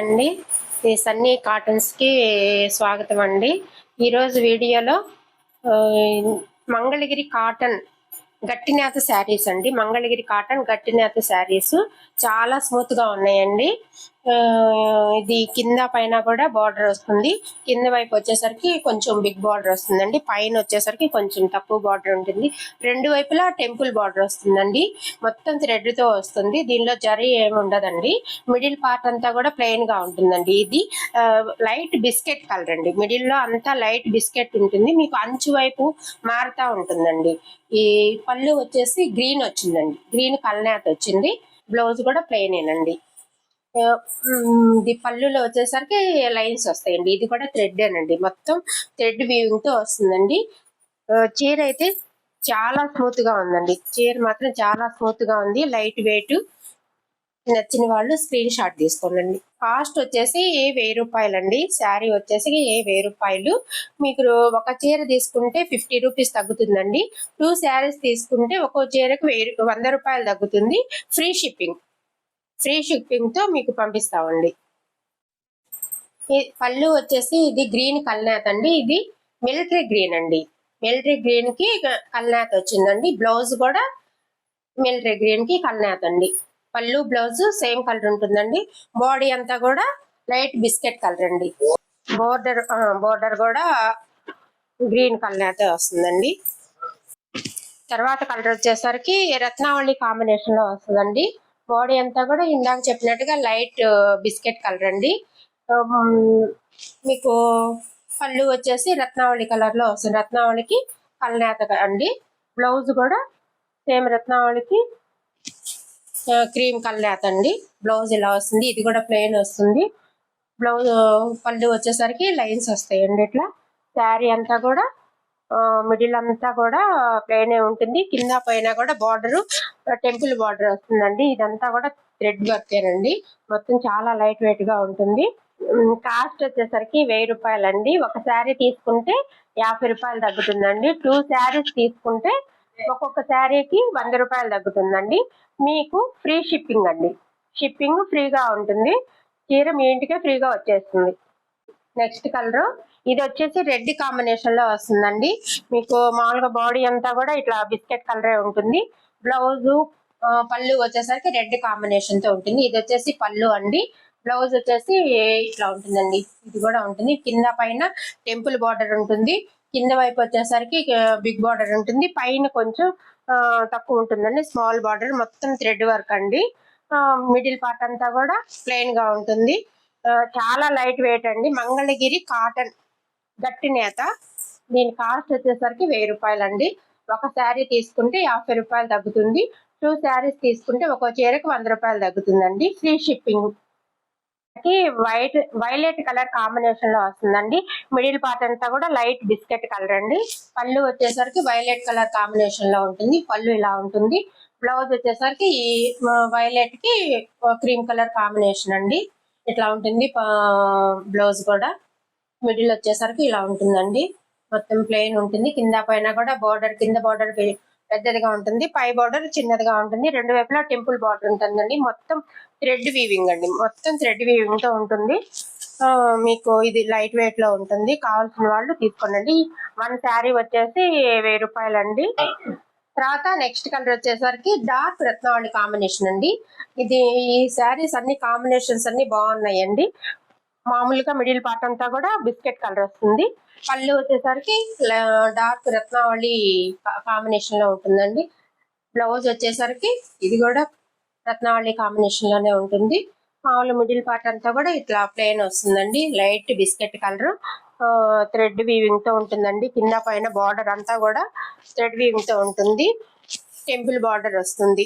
అండి. ఈ సన్నీ కాటన్స్కి స్వాగతం అండి ఈరోజు వీడియోలో మంగళగిరి కాటన్ గట్టి నేత శారీస్ అండి. మంగళగిరి కాటన్ గట్టి నేత శారీస్ చాలా స్మూత్గా ఉన్నాయండి. ఇది కింద పైన కూడా బార్డర్ వస్తుంది. కింద వైపు వచ్చేసరికి కొంచెం బిగ్ బార్డర్ వస్తుందండి. పైన వచ్చేసరికి కొంచెం తక్కువ బార్డర్ ఉంటుంది. రెండు వైపులా టెంపుల్ బార్డర్ వస్తుందండి. మొత్తం థ్రెడ్తో వస్తుంది. దీనిలో జరీ ఏమి ఉండదండి. మిడిల్ పార్ట్ అంతా కూడా ప్లెయిన్గా ఉంటుందండి ఇది. లైట్ బిస్కెట్ కలర్ అండి. మిడిల్లో అంతా లైట్ బిస్కెట్ ఉంటుంది. మీకు అంచు వైపు మారుతా ఉంటుందండి. ఈ పళ్ళు వచ్చేసి గ్రీన్ వచ్చిందండి. గ్రీన్ కల్నేత వచ్చింది. బ్లౌజ్ కూడా ప్లెయినేనండి. ది ఇది పళ్ళులో వచ్చేసరికి లైన్స్ వస్తాయండి. ఇది కూడా థ్రెడ్ అండి మొత్తం థ్రెడ్ వీవింగ్తో వస్తుందండి చీర అయితే చాలా స్మూత్గా ఉందండి. చీర మాత్రం చాలా స్మూత్గా ఉంది. లైట్ వెయిట్ నచ్చిన వాళ్ళు స్క్రీన్ షాట్ తీసుకోండి. కాస్ట్ వచ్చేసి వెయ్యి రూపాయలు అండి శారీ వచ్చేసి వెయ్యి రూపాయలు. మీకు ఒక చీర తీసుకుంటే ఫిఫ్టీ రూపీస్ తగ్గుతుందండి. టూ శారీస్ తీసుకుంటే ఒక్కో చీరకు వెయ్యి వంద రూపాయలు తగ్గుతుంది. Free shipping. ఫ్రీ షిప్పింగ్తో మీకు పంపిస్తామండి. పళ్ళు వచ్చేసి ఇది గ్రీన్ కల్నాథ్ అండి. ఇది మిలిటరీ గ్రీన్ అండి. మిలిటరీ గ్రీన్కి కల్నాథ్ వచ్చిందండి. బ్లౌజ్ కూడా మిలిటరీ గ్రీన్కి కల్నాథ్ అండి. పళ్ళు బ్లౌజ్ సేమ్ కలర్ ఉంటుందండి. బాడీ అంతా కూడా లైట్ బిస్కెట్ కలర్ అండి. బోర్డర్ బోర్డర్ కూడా గ్రీన్ కలర్ వస్తుందండి. తర్వాత కలర్ వచ్చేసరికి రత్నావళి కాంబినేషన్లో వస్తుందండి. బాడీ అంతా కూడా ఇందాక చెప్పినట్టుగా లైట్ బిస్కెట్ కలర్ అండి. మీకు పళ్ళు వచ్చేసి రత్నావళి కలర్లో వస్తుంది. రత్నావళికి కల్నేత అండి. బ్లౌజ్ కూడా సేమ్ రత్నావళికి క్రీమ్ కల్నేత అండి. బ్లౌజ్ ఇలా వస్తుంది. ఇది కూడా ప్లెయిన్ వస్తుంది. బ్లౌజ్ పళ్ళు వచ్చేసరికి లైన్స్ వస్తాయండి ఇట్లా. శారీ అంతా కూడా మిడిల్ అంతా కూడా ప్లెయిన్ ఉంటుంది. కింద పైన కూడా బార్డర్ టెంపుల్ బార్డర్ వస్తుందండి. ఇదంతా కూడా థ్రెడ్ వర్కేనండి మొత్తం చాలా లైట్ వెయిట్గా ఉంటుంది. కాస్ట్ వచ్చేసరికి వెయ్యి రూపాయలండి. ఒక శారీ తీసుకుంటే యాభై రూపాయలు తగ్గుతుందండి. టూ శారీస్ తీసుకుంటే ఒక్కొక్క శారీకి వంద రూపాయలు తగ్గుతుందండి. మీకు ఫ్రీ షిప్పింగ్ అండి. షిప్పింగ్ ఫ్రీగా ఉంటుంది. చీర మీ ఇంటికే ఫ్రీగా వచ్చేస్తుంది. నెక్స్ట్ కలర్ ఇది వచ్చేసి రెడ్ కాంబినేషన్లో వస్తుందండి. మీకు మామూలుగా బాడీ అంతా కూడా ఇట్లా బిస్కెట్ కలరే ఉంటుంది. బ్లౌజు పళ్ళు వచ్చేసరికి రెడ్ కాంబినేషన్తో ఉంటుంది. ఇది వచ్చేసి పళ్ళు అండి. బ్లౌజ్ వచ్చేసి ఇట్లా ఉంటుందండి. ఇది కూడా ఉంటుంది. కింద పైన టెంపుల్ బార్డర్ ఉంటుంది. కింద వైపు వచ్చేసరికి బిగ్ బార్డర్ ఉంటుంది. పైన కొంచెం తక్కువ ఉంటుందండి. Small border. మొత్తం థ్రెడ్ వర్క్ అండి. మిడిల్ పార్ట్ అంతా కూడా ప్లెయిన్గా ఉంటుంది చాలా లైట్ వెయిట్ అండి. మంగళగిరి కాటన్. గట్టి నేత. దీని కాస్ట్ వచ్చేసరికి వెయ్యి రూపాయలు అండి ఒక శారీ తీసుకుంటే యాభై రూపాయలు తగ్గుతుంది. టూ శారీస్ తీసుకుంటే ఒక చీరకు వంద రూపాయలు తగ్గుతుందండి. Free shipping. కి వైట్ వైలెట్ కలర్ కాంబినేషన్లో వస్తుందండి. మిడిల్ పార్ట్ అంతా కూడా లైట్ బిస్కెట్ కలర్ అండి. పళ్ళు వచ్చేసరికి వైలెట్ కలర్ కాంబినేషన్లో ఉంటుంది. పళ్ళు ఇలా ఉంటుంది. బ్లౌజ్ వచ్చేసరికి ఈ వైలెట్కి క్రీమ్ కలర్ కాంబినేషన్ అండి. ఇట్లా ఉంటుంది బ్లౌజ్ కూడా. మిడిల్ వచ్చేసరికి ఇలా ఉంటుందండి. మొత్తం ప్లెయిన్ ఉంటుంది. కింద పైన కూడా బార్డర్ కింద బార్డర్ పెద్దదిగా ఉంటుంది. పై బార్డర్ చిన్నదిగా ఉంటుంది. రెండు వైపులా టెంపుల్ బార్డర్ ఉంటుందండి. మొత్తం థ్రెడ్ వీవింగ్ అండి. మొత్తం థ్రెడ్ వీవింగ్తో ఉంటుంది. మీకు ఇది లైట్ వెయిట్లో ఉంటుంది. కావాల్సిన వాళ్ళు తీసుకోండి. వన్ శారీ వచ్చేసి వెయ్యి రూపాయలండి. తర్వాత నెక్స్ట్ కలర్ వచ్చేసరికి డార్క్ రత్నవాళి కాంబినేషన్ అండి. ఇది ఈ శారీస్ అన్ని కాంబినేషన్స్ అన్ని బాగున్నాయండి. మామూలుగా మిడిల్ పార్ట్ అంతా కూడా బిస్కెట్ కలర్ వస్తుంది. పళ్ళు వచ్చేసరికి డార్క్ రత్నావళి కాంబినేషన్లో ఉంటుందండి. బ్లౌజ్ వచ్చేసరికి ఇది కూడా రత్నావళి కాంబినేషన్లోనే ఉంటుంది. మామూలు మిడిల్ పార్ట్ అంతా కూడా ఇట్లా ప్లెయిన్ వస్తుందండి. Light biscuit colour. థ్రెడ్ వీవింగ్తో ఉంటుందండి. కింద పైన బార్డర్ అంతా కూడా థ్రెడ్ వీవింగ్తో ఉంటుంది. టెంపుల్ బార్డర్ వస్తుంది.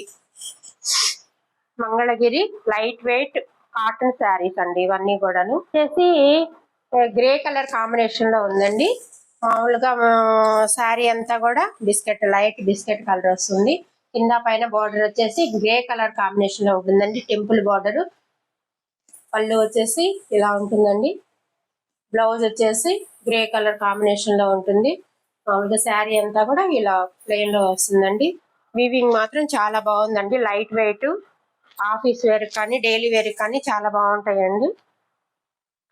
Mangalagiri light weight cotton sarees అండి ఇవన్నీ కూడాను. వచ్చేసి గ్రే కలర్ కాంబినేషన్లో ఉందండి. మామూలుగా శారీ అంతా కూడా బిస్కెట్ లైట్ బిస్కెట్ కలర్ వస్తుంది. కింద పైన బార్డర్ వచ్చేసి గ్రే కలర్ కాంబినేషన్లో ఉంటుందండి. Temple border. పళ్ళు వచ్చేసి ఇలా ఉంటుందండి. బ్లౌజ్ వచ్చేసి గ్రే కలర్ కాంబినేషన్లో ఉంటుంది. మామూలుగా శారీ అంతా కూడా ఇలా ప్లెయిన్లో వస్తుందండి. వీవింగ్ మాత్రం చాలా బాగుందండి. Light weight. ఆఫీస్ వేర్ కానీ డైలీ వేర్ కానీ చాలా బాగుంటాయండి.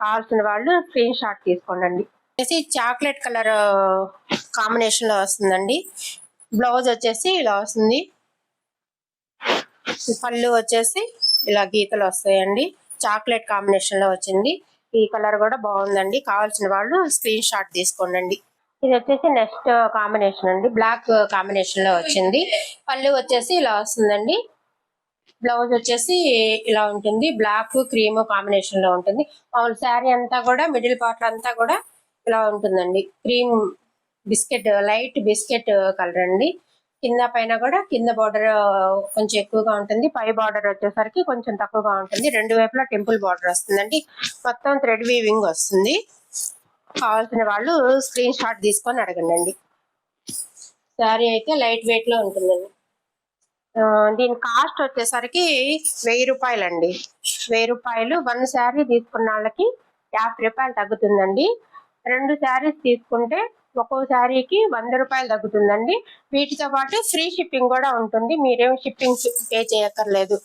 కావాల్సిన వాళ్ళు స్క్రీన్ షాట్ తీసుకోండి వచ్చేసి చాక్లెట్ కలర్ కాంబినేషన్లో వస్తుందండి. బ్లౌజ్ వచ్చేసి ఇలా వస్తుంది. పళ్ళు వచ్చేసి ఇలా గీతలు వస్తాయండి. చాక్లెట్ కాంబినేషన్లో వచ్చింది. ఈ కలర్ కూడా బాగుందండి. కావాల్సిన వాళ్ళు స్క్రీన్ షాట్ తీసుకోండి ఇది వచ్చేసి నెక్స్ట్ కాంబినేషన్ అండి. బ్లాక్ కాంబినేషన్లో వచ్చింది. పళ్ళు వచ్చేసి ఇలా వస్తుందండి. బ్లౌజ్ వచ్చేసి ఇలా ఉంటుంది. బ్లాక్ క్రీమ్ కాంబినేషన్లో ఉంటుంది. మామూలు శారీ అంతా కూడా మిడిల్ పార్ట్ అంతా కూడా ఇలా ఉంటుందండి. Cream biscuit light biscuit colour అండి. కింద పైన కూడా కింద బార్డర్ కొంచెం ఎక్కువగా ఉంటుంది. పై బార్డర్ వచ్చేసరికి కొంచెం తక్కువగా ఉంటుంది. రెండు వైపులా టెంపుల్ బార్డర్ వస్తుందండి. మొత్తం థ్రెడ్ వీవింగ్ వస్తుంది. కావాల్సిన వాళ్ళు స్క్రీన్ షాట్ తీసుకొని అడగండి శారీ అయితే లైట్ వెయిట్లో ఉంటుందండి. దీని కాస్ట్ వచ్చేసరికి వెయ్యి రూపాయలు అండి వెయ్యి రూపాయలు వన్ శారీ తీసుకున్న వాళ్ళకి యాభై రూపాయలు తగ్గుతుందండి. రెండు శారీస్ తీసుకుంటే ఒక్కో శారీకి వంద రూపాయలు తగ్గుతుందండి. వీటితో పాటు ఫ్రీ షిప్పింగ్ కూడా ఉంటుంది. మీరేం షిప్పింగ్ పే చేయక్కర్లేదు.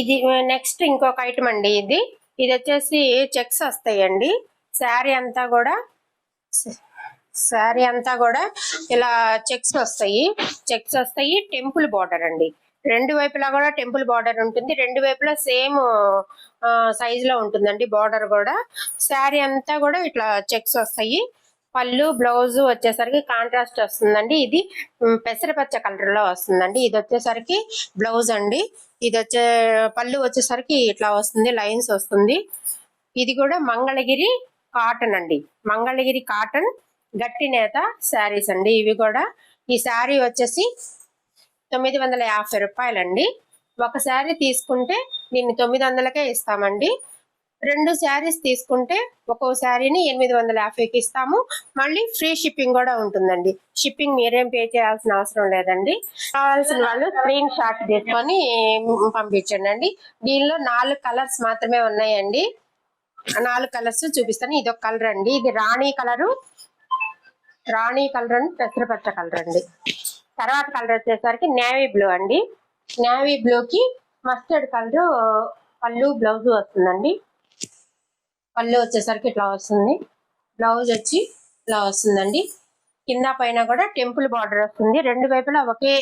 ఇది నెక్స్ట్ ఇంకొక ఐటమ్ అండి ఇది. ఇది వచ్చేసి చెక్స్ వస్తాయండి. శారీ అంతా కూడా శారీ అంతా కూడా ఇలా చెక్స్ వస్తాయి. చెక్స్ వస్తాయి టెంపుల్ బార్డర్ అండి. రెండు వైపులా కూడా టెంపుల్ బార్డర్ ఉంటుంది. రెండు వైపులా సేమ్ సైజ్లో ఉంటుందండి బార్డర్ కూడా. శారీ అంతా కూడా ఇట్లా చెక్స్ వస్తాయి. పళ్ళు బ్లౌజ్ వచ్చేసరికి కాంట్రాస్ట్ వస్తుందండి. ఇది పెసరపచ్చ కలర్లో వస్తుందండి. ఇది వచ్చేసరికి బ్లౌజ్ అండి. ఇది వచ్చే పళ్ళు వచ్చేసరికి ఇట్లా వస్తుంది లైన్స్ వస్తుంది. ఇది కూడా మంగళగిరి కాటన్ అండి. మంగళగిరి కాటన్ గట్టి నేత శారీస్ అండి. ఇవి కూడా ఈ శారీ వచ్చేసి తొమ్మిది వందల యాభై రూపాయలండి. ఒక శారీ తీసుకుంటే దీన్ని తొమ్మిది వందలకే ఇస్తామండి. రెండు శారీస్ తీసుకుంటే ఒక్కో శారీని ఎనిమిది వందల యాభైకి ఇస్తాము. మళ్ళీ ఫ్రీ షిప్పింగ్ కూడా ఉంటుందండి. షిప్పింగ్ మీరేం పే చేయాల్సిన అవసరం లేదండి. కావాల్సిన వాళ్ళు స్క్రీన్ షాట్ తీసుకొని పంపించండి అండి. దీనిలో నాలుగు కలర్స్ మాత్రమే ఉన్నాయండి. నాలుగు కలర్స్ చూపిస్తాను. ఇది ఒక కలర్ అండి. ఇది రాణి కలరు. రాణి కలర్ అండ్ పెసరపచ్చ కలర్ అండి. తర్వాత కలర్ వచ్చేసరికి నేవీ బ్లూ అండి. నేవీ బ్లూకి మస్టర్డ్ కలర్ పళ్ళు బ్లౌజ్ వస్తుందండి. పళ్ళు వచ్చేసరికి ఇట్లా వస్తుంది. బ్లౌజ్ వచ్చి ఇలా వస్తుందండి. కింద పైన కూడా టెంపుల్ బార్డర్ వస్తుంది. రెండు వైపులా ఒకే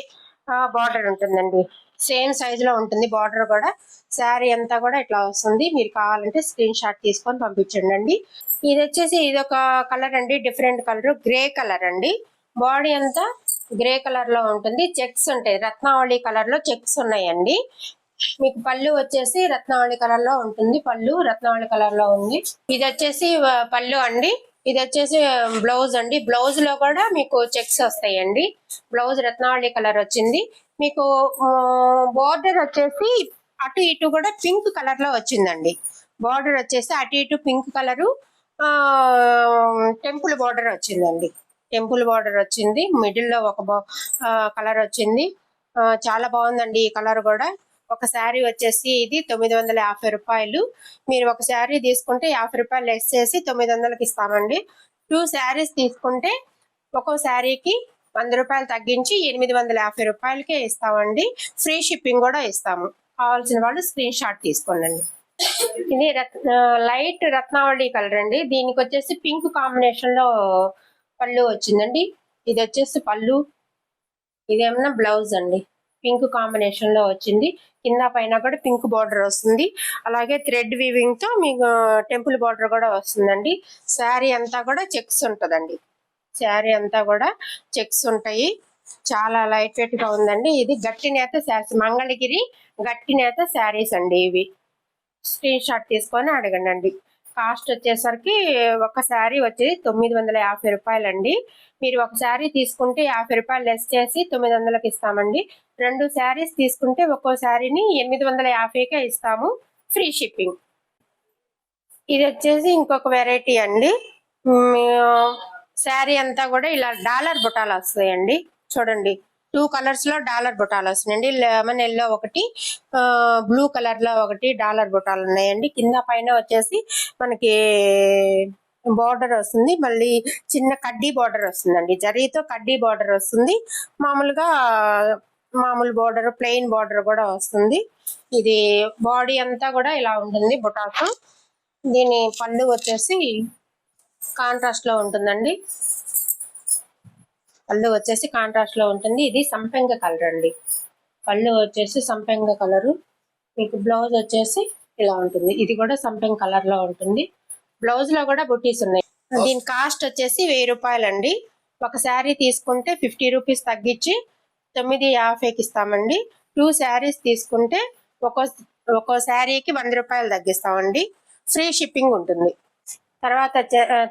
బార్డర్ ఉంటుందండి. సేమ్ సైజ్లో ఉంటుంది బార్డర్ కూడా. శారీ అంతా కూడా ఇట్లా వస్తుంది. మీరు కావాలంటే స్క్రీన్ షాట్ తీసుకొని పంపించండి అండి. ఇది వచ్చేసి ఇది ఒక కలర్ అండి డిఫరెంట్ కలర్ గ్రే కలర్ అండి. బాడీ అంతా గ్రే కలర్లో ఉంటుంది. చెక్స్ ఉంటాయి. రత్నావళి కలర్లో చెక్స్ ఉన్నాయండి. మీకు పళ్ళు వచ్చేసి రత్నావళి కలర్లో ఉంటుంది. పళ్ళు రత్నావళి కలర్లో ఉంది. ఇది వచ్చేసి పళ్ళు అండి. ఇది వచ్చేసి బ్లౌజ్ అండి. బ్లౌజ్లో కూడా మీకు చెక్స్ వస్తాయండి. బ్లౌజ్ రత్నావళి కలర్ వచ్చింది. మీకు బోర్డర్ వచ్చేసి అటు ఇటు కూడా పింక్ కలర్లో వచ్చిందండి. బార్డర్ వచ్చేసి అటు ఇటు పింక్ కలరు టెంపుల్ బార్డర్ వచ్చిందండి. టెంపుల్ బార్డర్ వచ్చింది. మిడిల్లో ఒక కలర్ వచ్చింది. చాలా బాగుందండి ఈ కలర్ కూడా. ఒక శారీ వచ్చేసి ఇది తొమ్మిది వందల యాభై రూపాయలు. మీరు ఒక శారీ తీసుకుంటే యాభై రూపాయలు లెస్ చేసి తొమ్మిది వందలకి ఇస్తామండి. టూ శారీస్ తీసుకుంటే ఒక్కో శారీకి వంద రూపాయలు తగ్గించి ఎనిమిది వందల యాభై రూపాయలకే ఇస్తామండి. ఫ్రీ షిప్పింగ్ కూడా ఇస్తాము. కావాల్సిన వాళ్ళు స్క్రీన్ షాట్ తీసుకోండి ఇది రత్ లైట్ రత్నావళి కలర్ అండి. దీనికి వచ్చేసి పింక్ కాంబినేషన్లో పళ్ళు వచ్చిందండి. ఇది వచ్చేసి పళ్ళు. ఇదేమన్నా బ్లౌజ్ అండి. పింక్ కాంబినేషన్లో వచ్చింది. కింద పైన కూడా పింక్ బార్డర్ వస్తుంది. అలాగే థ్రెడ్ వీవింగ్తో మీకు టెంపుల్ బార్డర్ కూడా వస్తుందండి. శారీ అంతా కూడా చెక్స్ ఉంటుందండి. శారీ అంతా కూడా చెక్స్ ఉంటాయి. చాలా లైట్ వెయిట్గా ఉందండి. ఇది గట్టి నేత శారీస్ మంగళగిరి గట్టి నేత శారీస్ అండి ఇవి. స్క్రీన్ షాట్ తీసుకొని అడగండి కాస్ట్ వచ్చేసరికి ఒక శారీ వచ్చేది తొమ్మిది వందల యాభై రూపాయలండి. మీరు ఒక శారీ తీసుకుంటే యాభై రూపాయలు లెస్ చేసి తొమ్మిది వందలకి ఇస్తామండి. రెండు శారీస్ తీసుకుంటే ఒక్కో శారీని ఎనిమిది వందల యాభైకే ఇస్తాము. Free shipping. ఇది వచ్చేసి ఇంకొక వెరైటీ అండి. శారీ అంతా కూడా ఇలా డాలర్ బుటాలు వస్తాయండి చూడండి టూ కలర్స్లో డాలర్ బుటాలు వస్తున్నాయండి లెమన్ ఎల్లో ఒకటి బ్లూ కలర్లో ఒకటి డాలర్ బుటాలు ఉన్నాయండి. కింద పైన వచ్చేసి మనకి బార్డర్ వస్తుంది. మళ్ళీ చిన్న కడ్డీ బార్డర్ వస్తుందండి. జరీతో కడ్డీ బార్డర్ వస్తుంది. మామూలుగా మామూలు బార్డర్ ప్లెయిన్ బార్డర్ కూడా వస్తుంది. ఇది బాడీ అంతా కూడా ఇలా ఉంటుంది బుటాకు. దీని పళ్ళు వచ్చేసి కాంట్రాస్ట్లో ఉంటుందండి. పళ్ళు వచ్చేసి కాంట్రాస్ట్లో ఉంటుంది. ఇది సంపెంగ కలర్ అండి. పళ్ళు వచ్చేసి సంపెంగ కలరు మీకు బ్లౌజ్ వచ్చేసి ఇలా ఉంటుంది. ఇది కూడా సంపెంగ కలర్లో ఉంటుంది. బ్లౌజ్లో కూడా బుటీస్ ఉన్నాయి. దీని కాస్ట్ వచ్చేసి వెయ్యి రూపాయలండి. ఒక శారీ తీసుకుంటే ఫిఫ్టీ రూపీస్ తగ్గించి తొమ్మిది యాభైకి ఇస్తామండి. టూ శారీస్ తీసుకుంటే ఒక్కో ఒక్కో శారీకి వంద రూపాయలు తగ్గిస్తామండి. ఫ్రీ షిప్పింగ్ ఉంటుంది. తర్వాత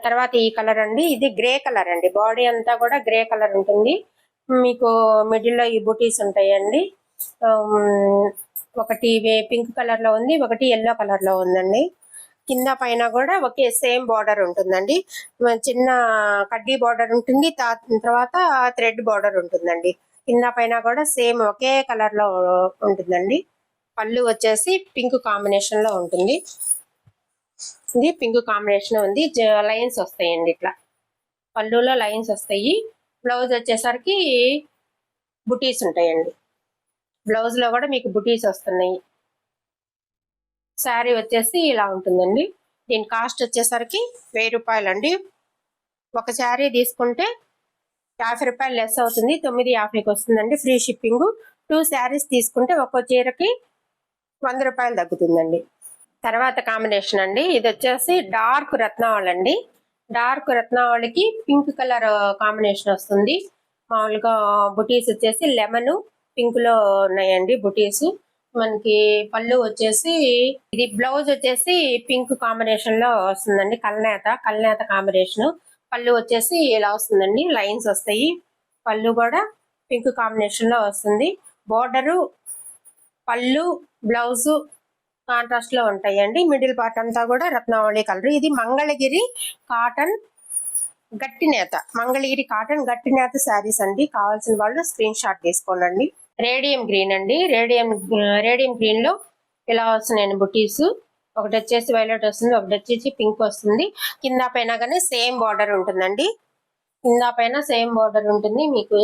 తర్వాత ఈ కలర్ అండి. ఇది గ్రే కలర్ అండి. బాడీ అంతా కూడా గ్రే కలర్ ఉంటుంది. మీకు మిడిల్లో ఈ బుటీస్ ఉంటాయండి. ఒకటి పింక్ కలర్లో ఉంది ఒకటి ఎల్లో కలర్లో ఉందండి. కింద పైన కూడా ఒకే సేమ్ బార్డర్ ఉంటుందండి. చిన్న కడ్డీ బార్డర్ ఉంటుంది. తర్వాత థ్రెడ్ బార్డర్ ఉంటుందండి. కింద పైన కూడా సేమ్ ఒకే కలర్లో ఉంటుందండి. పళ్ళు వచ్చేసి పింక్ కాంబినేషన్లో ఉంటుంది. ఇది పింక్ కాంబినేషన్ ఉంది. లైన్స్ వస్తాయండి ఇట్లా. పళ్ళులో లైన్స్ వస్తాయి. బ్లౌజ్ వచ్చేసరికి బుటీస్ ఉంటాయండి. బ్లౌజ్లో కూడా మీకు బుటీస్ వస్తున్నాయి. శారీ వచ్చేసి ఇలా ఉంటుందండి. దీని కాస్ట్ వచ్చేసరికి వెయ్యి రూపాయలు అండి ఒక శారీ తీసుకుంటే యాభై రూపాయలు లెస్ అవుతుంది. తొమ్మిది యాభైకి వస్తుందండి ఫ్రీ షిప్పింగ్ టూ శారీస్ తీసుకుంటే ఒక్కో చీరకి వంద రూపాయలు తగ్గుతుందండి. తర్వాత కాంబినేషన్ అండి. ఇది వచ్చేసి డార్క్ రత్నావళి అండి. డార్క్ రత్నావళికి పింక్ కలర్ కాంబినేషన్ వస్తుంది. మామూలుగా బుటీస్ వచ్చేసి లెమన్ పింక్లో ఉన్నాయండి బుటీస్. మనకి పళ్ళు వచ్చేసి ఇది బ్లౌజ్ వచ్చేసి పింక్ కాంబినేషన్లో వస్తుందండి. కల్నేత కల్నేత కాంబినేషన్ పళ్ళు వచ్చేసి ఇలా వస్తుందండి. లైన్స్ వస్తాయి. పళ్ళు కూడా పింక్ కాంబినేషన్లో వస్తుంది. బోర్డరు పళ్ళు బ్లౌజు కాంట్రాస్ట్లో ఉంటాయండి. మిడిల్ పార్ట్ అంతా కూడా రత్నావళి కలర్. ఇది మంగళగిరి కాటన్ గట్టి నేత. మంగళగిరి కాటన్ గట్టి నేత శారీస్ అండి. కావాల్సిన వాళ్ళు స్క్రీన్ షాట్ తీసుకోండి రేడియం గ్రీన్ అండి. రేడియం రేడియం గ్రీన్లో ఇలా వస్తున్నాయండి బుటీస్. ఒకటి వచ్చేసి వైలెట్ వస్తుంది ఒకటి వచ్చేసి పింక్ వస్తుంది. కింద పైన కానీ సేమ్ బార్డర్ ఉంటుందండి. కింద పైన సేమ్ బార్డర్ ఉంటుంది. మీకు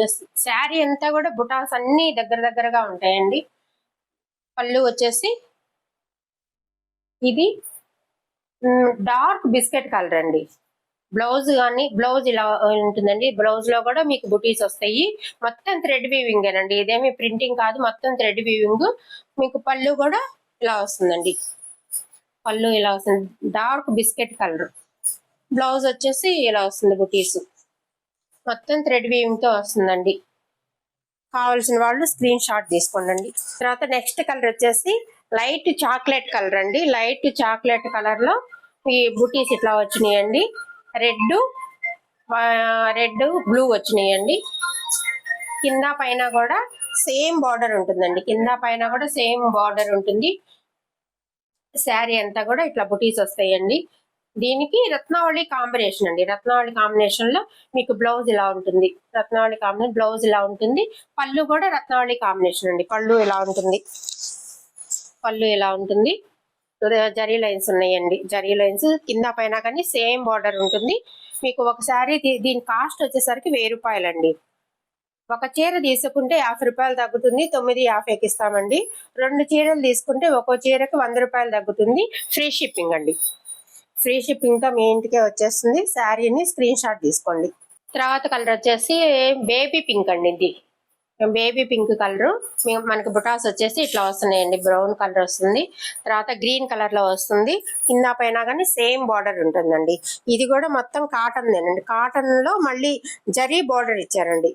శారీ అంతా కూడా బుటాస్ అన్ని దగ్గర దగ్గరగా ఉంటాయండి. పళ్ళు వచ్చేసి ఇది డార్క్ బిస్కెట్ కలర్ అండి. బ్లౌజ్ కానీ బ్లౌజ్ ఇలా ఉంటుందండి. బ్లౌజ్లో కూడా మీకు బుటీస్ వస్తాయి. మొత్తం థ్రెడ్ వీవింగ్ అండి ఇదేమి ప్రింటింగ్ కాదు. మొత్తం థ్రెడ్ వీవింగ్. మీకు పళ్ళు కూడా ఇలా వస్తుందండి. పళ్ళు ఇలా వస్తుంది. Dark biscuit colour. బ్లౌజ్ వచ్చేసి ఇలా వస్తుంది బుటీస్. మొత్తం థ్రెడ్ వీవింగ్తో వస్తుందండి. కావాల్సిన వాళ్ళు స్క్రీన్ షాట్ తీసుకోండి తర్వాత నెక్స్ట్ కలర్ వచ్చేసి లైట్ చాక్లెట్ కలర్ అండి. లైట్ చాక్లెట్ కలర్లో ఈ బుటీస్ ఇట్లా వచ్చినాయండి. రెడ్ రెడ్ బ్లూ వచ్చినాయండి. కింద పైన కూడా సేమ్ బార్డర్ ఉంటుందండి. కింద పైన కూడా సేమ్ బార్డర్ ఉంటుంది. శారీ అంతా కూడా ఇట్లా బుటీస్ వస్తాయండి. దీనికి రత్నావళి కాంబినేషన్ అండి. రత్నావళి కాంబినేషన్లో మీకు బ్లౌజ్ ఇలా ఉంటుంది. రత్నావళి కాంబినేషన్ బ్లౌజ్ ఇలా ఉంటుంది. పళ్ళు కూడా రత్నావళి కాంబినేషన్ అండి. పళ్ళు ఇలా ఉంటుంది. పళ్ళు ఎలా ఉంటుంది? జరీ లైన్స్ ఉన్నాయండి. జరీ లైన్స్ కింద పైన కానీ సేమ్ బార్డర్ ఉంటుంది. మీకు ఒకసారి దీని కాస్ట్ వచ్చేసరికి వెయ్యి రూపాయలండి. ఒక చీర తీసుకుంటే యాభై రూపాయలు తగ్గుతుంది తొమ్మిది యాభైకి ఇస్తామండి. రెండు చీరలు తీసుకుంటే ఒక్కో చీరకి వంద రూపాయలు తగ్గుతుంది. ఫ్రీ షిప్పింగ్ అండి. ఫ్రీ షిప్పింగ్తో మీ ఇంటికే వచ్చేస్తుంది. శారీని స్క్రీన్ షాట్ తీసుకోండి. తర్వాత కలర్ వచ్చేసి బేబీ పింక్ అండి ఇది. Baby pink colour. మనకి బుటాస్ వచ్చేసి ఇట్లా వస్తున్నాయండి. బ్రౌన్ కలర్ వస్తుంది. తర్వాత గ్రీన్ కలర్లో వస్తుంది. కింద పైన కానీ సేమ్ బార్డర్ ఉంటుందండి. ఇది కూడా మొత్తం కాటన్ దేనండి కాటన్లో మళ్ళీ జరీ బార్డర్ ఇచ్చారండి.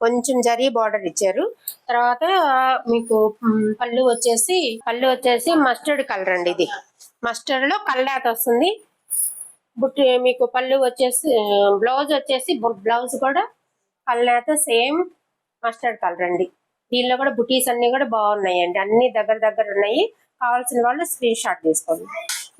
కొంచెం జరీ బార్డర్ ఇచ్చారు. తర్వాత మీకు పళ్ళు వచ్చేసి పళ్ళు వచ్చేసి మస్టర్డ్ కలర్ అండి ఇది. మస్టర్డ్లో కల్లాత వస్తుంది. బుట్టి మీకు పళ్ళు వచ్చేసి బ్లౌజ్ వచ్చేసి బ్లౌజ్ కూడా కల్లాత సేమ్ మస్టర్డ్ కలర్ అండి. దీనిలో కూడా బుటీస్ అన్ని కూడా బాగున్నాయండి. అన్ని దగ్గర దగ్గర ఉన్నాయి. కావాల్సిన వాళ్ళు స్క్రీన్ షాట్ తీసుకోండి.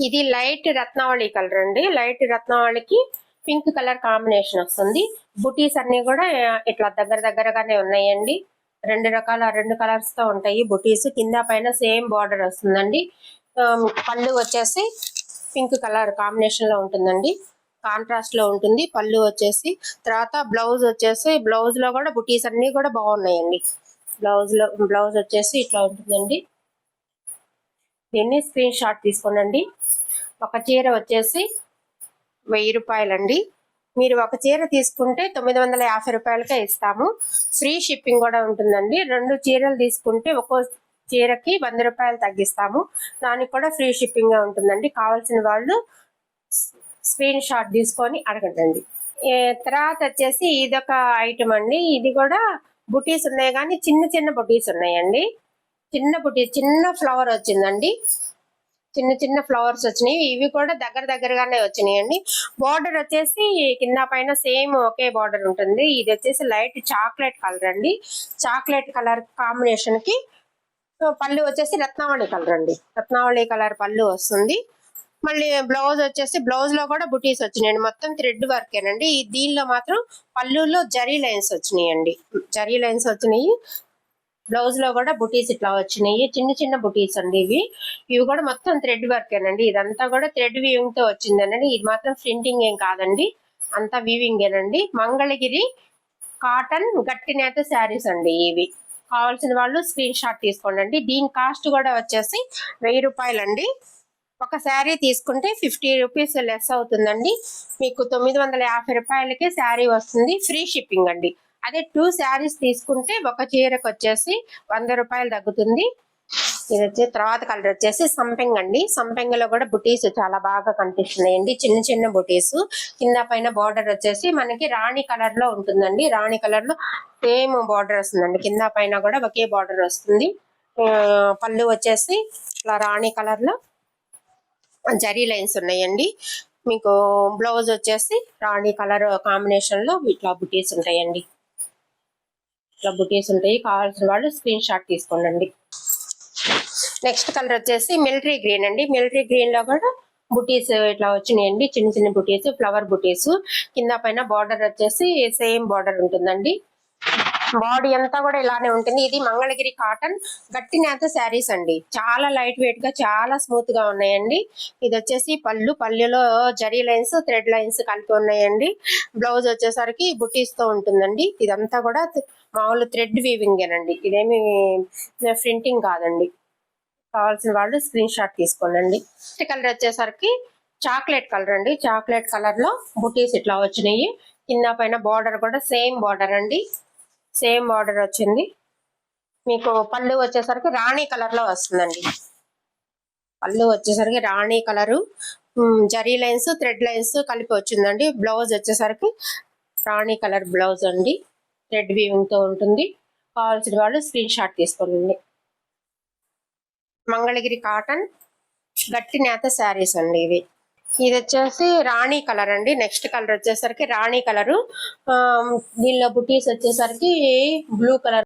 ఇది లైట్ రత్నావళి కలర్ అండి. లైట్ రత్నావళికి పింక్ కలర్ కాంబినేషన్ వస్తుంది. బుటీస్ అన్ని కూడా ఇట్లా దగ్గర దగ్గరగానే ఉన్నాయండి. రెండు రకాల రెండు కలర్స్తో ఉంటాయి బుటీస్. కింద పైన సేమ్ బార్డర్ వస్తుందండి. పళ్ళు వచ్చేసి పింక్ కలర్ కాంబినేషన్లో ఉంటుందండి. కాంట్రాస్ట్లో ఉంటుంది. పళ్ళు వచ్చేసి తర్వాత బ్లౌజ్ వచ్చేసి బ్లౌజ్లో కూడా బుటీస్ అన్ని కూడా బాగున్నాయండి. బ్లౌజ్లో బ్లౌజ్ వచ్చేసి ఇట్లా ఉంటుందండి. దీన్ని స్క్రీన్ షాట్ తీసుకోనండి. ఒక చీర వచ్చేసి వెయ్యి రూపాయలండి. మీరు ఒక చీర తీసుకుంటే తొమ్మిది వందల యాభై రూపాయలకే ఇస్తాము. ఫ్రీ షిప్పింగ్ కూడా ఉంటుందండి. రెండు చీరలు తీసుకుంటే ఒక్కో చీరకి వంద రూపాయలు తగ్గిస్తాము. దానికి కూడా ఫ్రీ షిప్పింగ్ ఉంటుందండి. కావాల్సిన వాళ్ళు స్క్రీన్ షాట్ తీసుకొని అడగండి తర్వాత వచ్చేసి ఇదొక ఐటమ్ అండి. ఇది కూడా బుటీస్ ఉన్నాయి కానీ చిన్న చిన్న బుటీస్ ఉన్నాయండి. చిన్న బుటీ చిన్న ఫ్లవర్ వచ్చిందండి. చిన్న చిన్న ఫ్లవర్స్ వచ్చినాయి. ఇవి కూడా దగ్గర దగ్గరగానే వచ్చినాయండి. బార్డర్ వచ్చేసి కింద పైన సేమ్ ఒకే బార్డర్ ఉంటుంది. ఇది వచ్చేసి లైట్ చాక్లెట్ కలర్ అండి. చాక్లెట్ కలర్ కాంబినేషన్కి పళ్ళు వచ్చేసి రత్నావళి కలర్ అండి. రత్నావళి కలర్ పళ్ళు వస్తుంది. మళ్ళీ బ్లౌజ్ వచ్చేసి బ్లౌజ్లో కూడా బుటీస్ వచ్చినాయండి. మొత్తం థ్రెడ్ వర్క్ ఏనండి. ఈ దీనిలో మాత్రం పళ్ళులో జరీ లైన్స్ వచ్చినాయండి. జరీ లైన్స్ వచ్చినాయి. బ్లౌజ్లో కూడా బుటీస్ ఇట్లా వచ్చినాయి. చిన్న చిన్న బుటీస్ అండి ఇవి. ఇవి కూడా మొత్తం థ్రెడ్ వర్క్ ఏనండి. ఇదంతా కూడా థ్రెడ్ వీవింగ్తో వచ్చిందనండి. ఇది మాత్రం ప్రింటింగ్ ఏం కాదండి. అంతా వీవింగ్ ఏనండి. మంగళగిరి కాటన్ గట్టి నేత శారీస్ అండి ఇవి. కావాల్సిన వాళ్ళు స్క్రీన్ షాట్ తీసుకోండి అండి. దీని కాస్ట్ కూడా వచ్చేసి వెయ్యి రూపాయలండి. ఒక శారీ తీసుకుంటే ఫిఫ్టీ రూపీస్ లెస్ అవుతుందండి. మీకు తొమ్మిది వందల యాభై రూపాయలకి శారీ వస్తుంది. ఫ్రీ షిప్పింగ్ అండి. అదే టూ శారీస్ తీసుకుంటే ఒక చీరకు వచ్చేసి వంద రూపాయలు తగ్గుతుంది. ఇది వచ్చి తర్వాత కలర్ వచ్చేసి సంపెంగ్ అండి. సంపెంగలో కూడా బుటీస్ చాలా బాగా కనిపిస్తున్నాయండి. చిన్న చిన్న బుటీస్. కింద పైన బార్డర్ వచ్చేసి మనకి రాణి కలర్లో ఉంటుందండి. రాణి కలర్లో సేమ్ బార్డర్ వస్తుందండి. కింద పైన కూడా ఒకే బార్డర్ వస్తుంది. పళ్ళు వచ్చేసి ఇట్లా రాణి కలర్లో జరీ లైన్స్ ఉన్నాయండి. మీకు బ్లౌజ్ వచ్చేసి రాణి కలర్ కాంబినేషన్లో ఇట్లా బుటీస్ ఉంటాయండి. ఇట్లా బుటీస్ ఉంటాయి. కావాల్సిన వాళ్ళు స్క్రీన్ షాట్ తీసుకోండి నెక్స్ట్ కలర్ వచ్చేసి మిలిటరీ గ్రీన్ అండి. మిలిటరీ గ్రీన్లో కూడా బుటీస్ ఇట్లా వచ్చినాయండి. చిన్న చిన్న బుటీస్ ఫ్లవర్ బుటీస్. కింద పైన బార్డర్ వచ్చేసి సేమ్ బార్డర్ ఉంటుందండి. బాడీ అంతా కూడా ఇలానే ఉంటుంది. ఇది మంగళగిరి కాటన్ గట్టి నేత శారీస్ అండి. చాలా లైట్ వెయిట్గా చాలా స్మూత్గా ఉన్నాయండి. ఇది వచ్చేసి పళ్ళు పళ్ళులో జరీ లైన్స్ థ్రెడ్ లైన్స్ కలిపి ఉన్నాయండి. బ్లౌజ్ వచ్చేసరికి బుటీస్తో ఉంటుందండి. ఇదంతా కూడా మామూలు థ్రెడ్ వీవింగ్ ఏనండి. ఇదేమి ప్రింటింగ్ కాదండి. కావాల్సిన వాళ్ళు స్క్రీన్ షాట్ తీసుకోండి నెక్స్ట్ కలర్ వచ్చేసరికి చాక్లెట్ కలర్ అండి. చాక్లెట్ కలర్లో బుటీస్ ఇట్లా వచ్చినాయి. కింద పైన బార్డర్ కూడా సేమ్ బార్డర్ అండి. సేమ్ బార్డర్ వచ్చింది. మీకు పళ్ళు వచ్చేసరికి రాణి కలర్లో వస్తుందండి. పళ్ళు వచ్చేసరికి రాణి colour zari lines thread lines కలిపి వచ్చిందండి. బ్లౌజ్ వచ్చేసరికి రాణి కలర్ బ్లౌజ్ అండి. థ్రెడ్ వీవింగ్తో ఉంటుంది. కావాల్సిన వాళ్ళు స్క్రీన్ షాట్ తీసుకోండి. మంగళగిరి కాటన్ గట్టి నేత శారీస్ అండి ఇవి. ఇది వచ్చేసి రాణి కలర్ అండి. నెక్స్ట్ కలర్ వచ్చేసరికి రాణి కలరు. దీనిలో బుటీస్ వచ్చేసరికి బ్లూ కలర్